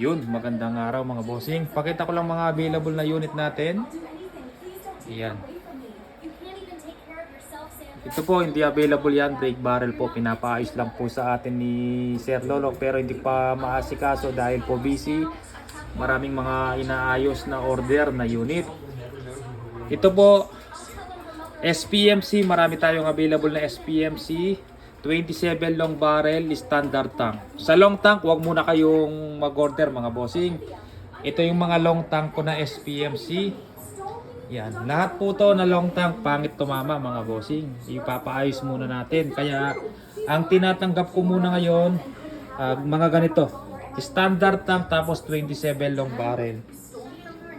Yun, magandang araw mga bossing. Pakita ko lang mga available na unit natin. Ayan. Ito po, hindi available yan. Brake barrel po. Pinapaayos lang po sa atin ni Sir Lolo. Pero hindi pa maasikaso dahil po busy. Maraming mga inaayos na order na unit. Ito po, SPMC. Marami tayong available na SPMC. 27 long barrel standard tank. Sa long tank, wag muna kayong mag-order mga bossing. Ito yung mga long tank ko na SPMC. Yan. Lahat po to na long tank, pangit tumama mga bossing. Ipapaayos muna natin. Kaya, ang tinatanggap ko muna ngayon, ah, mga ganito. Standard tank tapos 27 long barrel.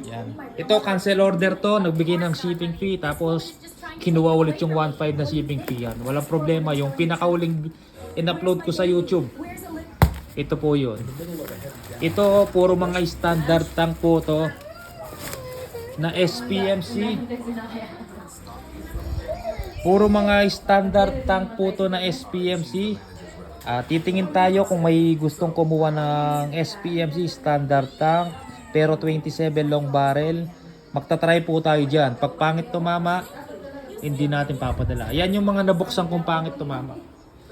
Yan. Ito, cancel order to. Nagbigay ng shipping fee. Tapos, kinuha ulit yung 1.5 na shipping fee yan. Walang problema. Yung pinakauling in-upload ko sa YouTube. Ito po yun. Ito, puro mga standard tank po to. Na SPMC. Puro mga standard tank po to na SPMC. Ah, titingin tayo kung may gustong kumuha ng SPMC standard tank pero 27 long barrel. Magta-try po tayo diyan. Pag pangit tumama, hindi natin papadala. Yan yung mga nabuksan kong pangit tumama.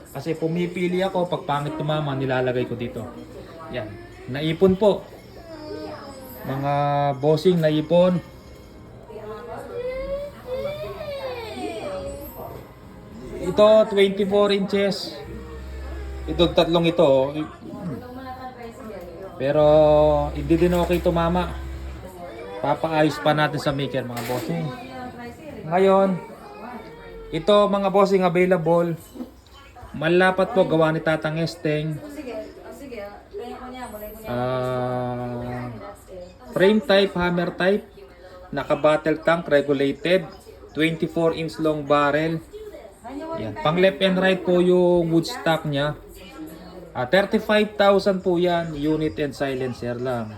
Kasi pumipili ako pag pangit tumama, nilalagay ko dito. Yan. Naipon po. Mga bossing naipon. Ito 24 inches. Ito tatlong ito. Pero hindi din okay tumama. Papaayos pa natin sa maker mga bossing. Ngayon, ito mga bossing available. Malapat po gawa ni Tatang Esteng. Ah, frame type, hammer type. Naka battle tank regulated. 24 inch long barrel. Yan. Pang left and right po yung wood stock niya. Ah, 35,000 po yan. Unit and silencer lang.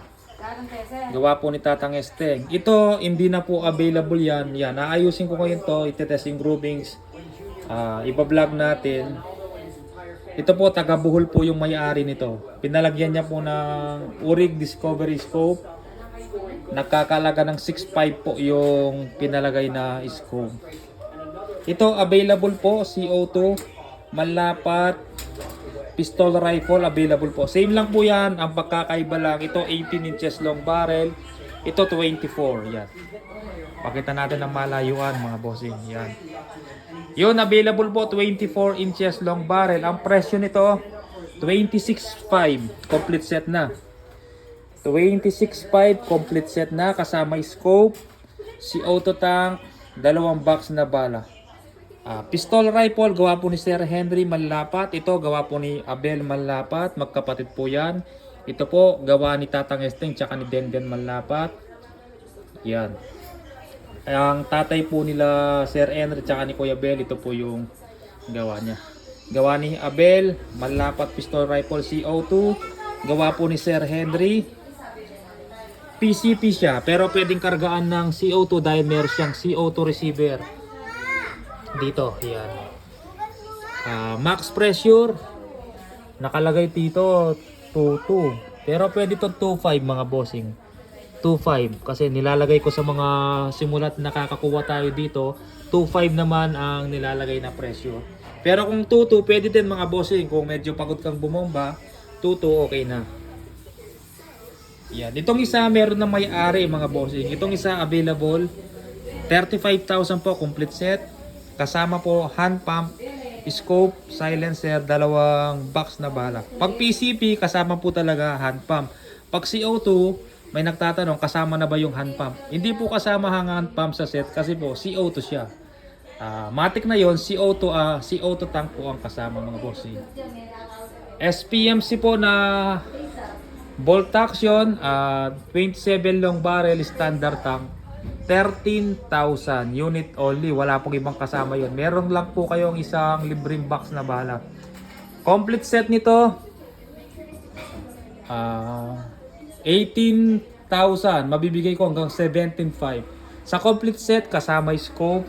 Gawa po ni Tatang Esteng. Ito, hindi na po available yan. Yan, naayusin ko ngayon to. Itetest yung groovings. Ah, iba-vlog natin. Ito po, taga Buhol po yung may-ari nito. Pinalagyan niya po ng Urig Discovery Scope. Nakakalaga ng 6.5 po yung pinalagay na scope. Ito, available po, CO2, malapat, pistol rifle available po. Same lang po yan. Ang pagkakaiba lang. Ito 18 inches long barrel. Ito 24. Yan. Pakita natin ang malayuan mga bossing. Yan. Yun, available po 24 inches long barrel. Ang presyo nito 26.5 complete set na. 26.5 complete set na kasama scope, si auto tank, dalawang box na bala. Ah, pistol rifle, gawa po ni Sir Henry Malapat. Ito, gawa po ni Abel Malapat. Magkapatid po yan. Ito po, gawa ni Tatang Esteng tsaka ni Denden Malapat. Yan. Ang tatay po nila Sir Henry tsaka ni Kuya Bel, ito po yung gawa niya. Gawa ni Abel, Malapat Pistol Rifle CO2. Gawa po ni Sir Henry. PCP siya, pero pwedeng kargaan ng CO2 dahil meron siyang CO2 receiver. Dito, yan. Ah, max pressure. Nakalagay dito 22. Pero pwede to 25 mga bossing. 25 kasi nilalagay ko sa mga simulat na nakakakuha tayo dito. 25 naman ang nilalagay na pressure. Pero kung 22 pwede din mga bossing kung medyo pagod kang bumomba, 22 okay na. Yan. Itong isa meron na may-ari mga bossing. Itong isa available 35,000 po complete set. Kasama po hand pump, scope, silencer, dalawang box na bala. Pag PCP, kasama po talaga hand pump. Pag CO2, may nagtatanong, kasama na ba yung hand pump? Hindi po kasama ang hand pump sa set kasi po CO2 siya. Ah, matik na yon CO2, ah, CO2 tank po ang kasama mga bossing. SPMC po na bolt action, ah, 27 long barrel standard tank. 13,000 unit only. Wala pong ibang kasama yon. Meron lang po kayong isang libreng box na bala. Complete set nito, ah 18,000. Mabibigay ko hanggang 17,500. Sa complete set, kasama scope,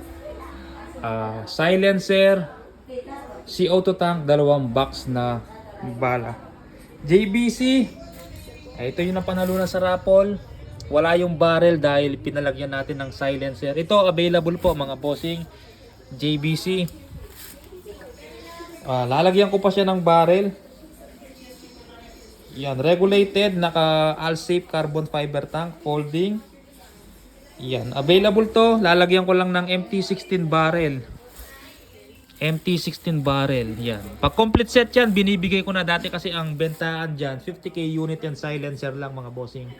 ah, silencer, CO2 tank, dalawang box na bala. JBC, Ay, ito yung napanalunan sa raffle. Wala yung barrel dahil pinalagyan natin ng silencer. Ito available po mga bossing JBC. Ah, lalagyan ko pa siya ng barrel. Yan, regulated, naka all safe carbon fiber tank, folding. Yan, available to. Lalagyan ko lang ng MT16 barrel. MT16 barrel. Yan. Pag complete set yan, binibigay ko na dati kasi ang bentaan dyan, 50k unit and silencer lang mga bossing.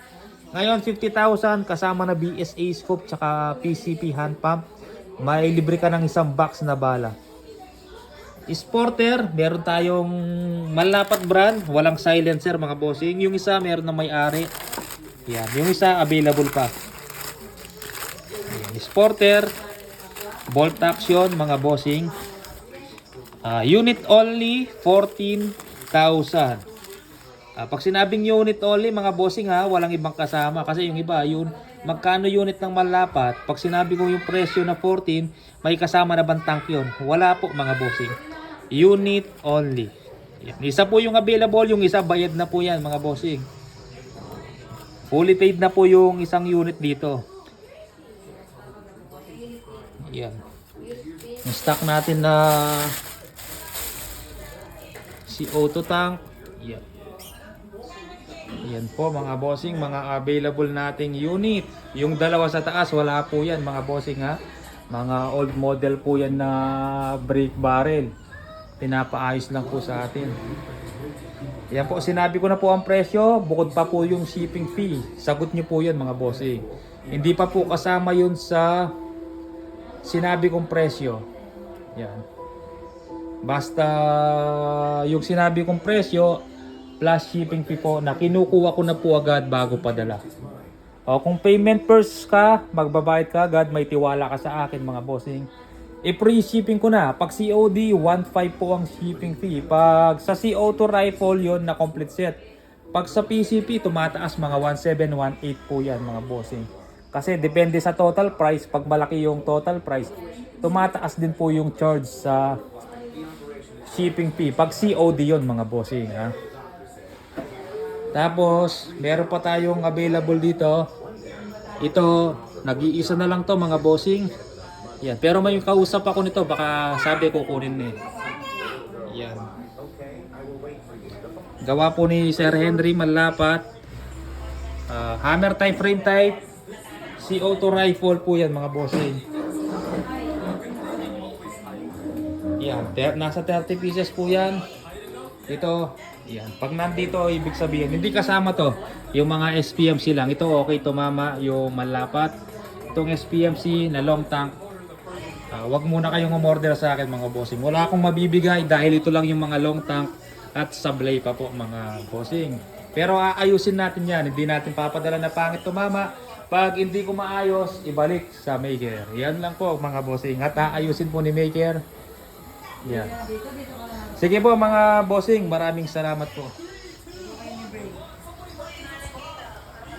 Ngayon, 50,000 kasama na BSA scope tsaka PCP hand pump. May libre ka ng isang box na bala. Sporter, meron tayong malapat brand, walang silencer mga bossing. Yung isa meron na may-ari. Yan, yung isa available pa. Yan, Sporter, bolt action mga bossing. Ah, unit only 14,000. Ah, pag sinabing unit only mga bossing ha, walang ibang kasama kasi yung iba yun magkano unit ng malapat. Pag sinabi ko yung presyo na 14, may kasama na bang tank yun? Wala po mga bossing. Unit only. Yan. Isa po yung available, yung isa bayad na po yan mga bossing. Fully paid na po yung isang unit dito. Yan. Yung stock natin na si auto tank. Yan. Yan po mga bossing, mga available nating unit. Yung dalawa sa taas, wala po yan mga bossing ha. Mga old model po yan na brake barrel. Pinapaayos lang po sa atin. Yan po, sinabi ko na po ang presyo, bukod pa po yung shipping fee. Sagot nyo po yan mga bossing. Hindi pa po kasama yun sa sinabi kong presyo. Yan. Basta yung sinabi kong presyo plus shipping fee po na kinukuha ko na po agad bago padala. O kung payment first ka, magbabayad ka agad, may tiwala ka sa akin mga bossing. I-free shipping ko na. Pag COD, 1.5 po ang shipping fee. Pag sa CO2 rifle yon na complete set. Pag sa PCP, tumataas mga 1.7, 1.8 po yan mga bossing. Kasi depende sa total price. Pag malaki yung total price, tumataas din po yung charge sa shipping fee. Pag COD yon mga bossing. Ha? Tapos, meron pa tayong available dito. Ito, nag-iisa na lang to mga bossing. Yan. Pero may kausap ako nito, baka sabi ko kunin eh. Yan. Gawa po ni Sir Henry Malapat. Ah, hammer type, frame type. CO2 rifle po yan mga bossing. Yan. Ter- nasa 30 pieces po yan. Ito, yan. Pag nandito, ibig sabihin, hindi kasama to. Yung mga SPMC lang. Ito, okay tumama yung malapat. Itong SPMC na long tank. Ah, wag muna kayong umorder sa akin mga bossing. Wala akong mabibigay dahil ito lang yung mga long tank at sablay pa po mga bossing. Pero aayusin natin yan. Hindi natin papadala na pangit tumama. Pag hindi ko maayos, ibalik sa maker. Yan lang po mga bossing. At aayusin po ni maker. Yan. Sige po mga bossing, maraming salamat po.